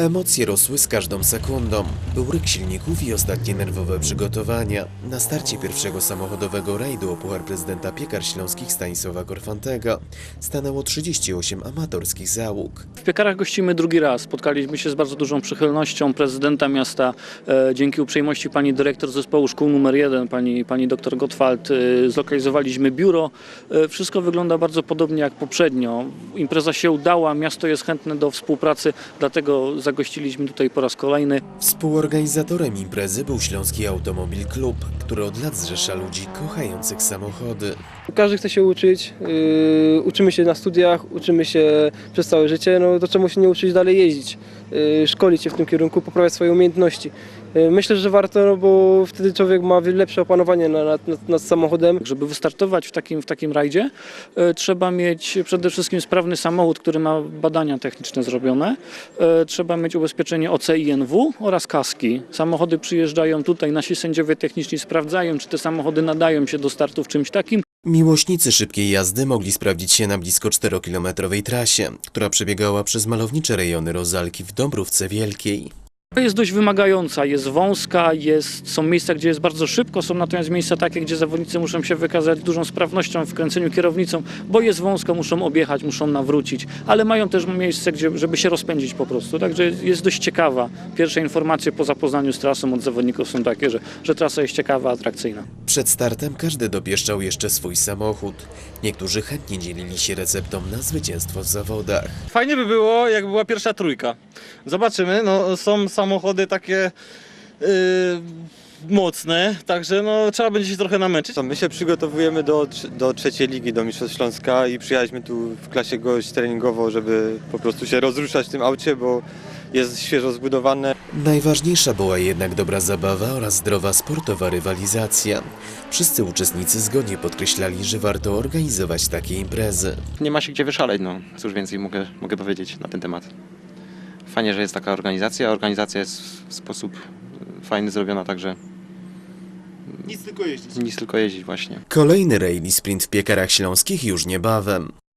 Emocje rosły z każdą sekundą. Był ryk silników i ostatnie nerwowe przygotowania. Na starcie pierwszego samochodowego rajdu o Puchar Prezydenta Piekar Śląskich Stanisława Korfantego stanęło 38 amatorskich załóg. W piekarach gościmy drugi raz. Spotkaliśmy się z bardzo dużą przychylnością prezydenta miasta. E, dzięki uprzejmości pani dyrektor zespołu szkół numer 1, pani, pani dr Gottwald, e, zlokalizowaliśmy biuro. E, wszystko wygląda bardzo podobnie jak poprzednio. Impreza się udała, miasto jest chętne do współpracy, dlatego zagościliśmy tutaj po raz kolejny. Współorganizatorem imprezy był Śląski Automobil Klub, który od lat zrzesza ludzi kochających samochody. Każdy chce się uczyć, yy, uczymy się na studiach, uczymy się przez całe życie, no to czemu się nie uczyć dalej jeździć, yy, szkolić się w tym kierunku, poprawiać swoje umiejętności. Yy, myślę, że warto, no bo wtedy człowiek ma lepsze opanowanie na- nad, nad, nad samochodem. Żeby wystartować w takim, w takim rajdzie, e, trzeba mieć przede wszystkim sprawny samochód, który ma badania techniczne zrobione. E, Trzeba mieć ubezpieczenie OC i NW oraz kaski. Samochody przyjeżdżają tutaj, nasi sędziowie techniczni sprawdzają, czy te samochody nadają się do startu w czymś takim. Miłośnicy szybkiej jazdy mogli sprawdzić się na blisko 4-kilometrowej trasie, która przebiegała przez malownicze rejony Rozalki w Dąbrówce Wielkiej. Jest dość wymagająca, jest wąska, jest, są miejsca, gdzie jest bardzo szybko, są natomiast miejsca takie, gdzie zawodnicy muszą się wykazać dużą sprawnością w kręceniu kierownicą, bo jest wąsko, muszą objechać, muszą nawrócić, ale mają też miejsce, gdzie, żeby się rozpędzić po prostu, także jest dość ciekawa. Pierwsze informacje po zapoznaniu z trasą od zawodników są takie, że, że trasa jest ciekawa, atrakcyjna. Przed startem każdy dopieszczał jeszcze swój samochód. Niektórzy chętnie dzielili się receptą na zwycięstwo w zawodach. Fajnie by było, jak była pierwsza trójka. Zobaczymy, no są samochody takie yy, mocne, także no trzeba będzie się trochę namęczyć. My się przygotowujemy do, do trzeciej ligi, do Mistrzostw Śląska i przyjechaliśmy tu w klasie gość treningowo, żeby po prostu się rozruszać w tym aucie, bo jest świeżo zbudowane. Najważniejsza była jednak dobra zabawa oraz zdrowa sportowa rywalizacja. Wszyscy uczestnicy zgodnie podkreślali, że warto organizować takie imprezy. nie ma się gdzie wyszaleć, no cóż więcej mogę, mogę powiedzieć na ten temat. Fajnie, że jest taka organizacja, organizacja jest w sposób e, fajny zrobiona, także Nic tylko jeździć. nic tylko jeździć właśnie. Kolejny rally sprint w piekarach śląskich już niebawem.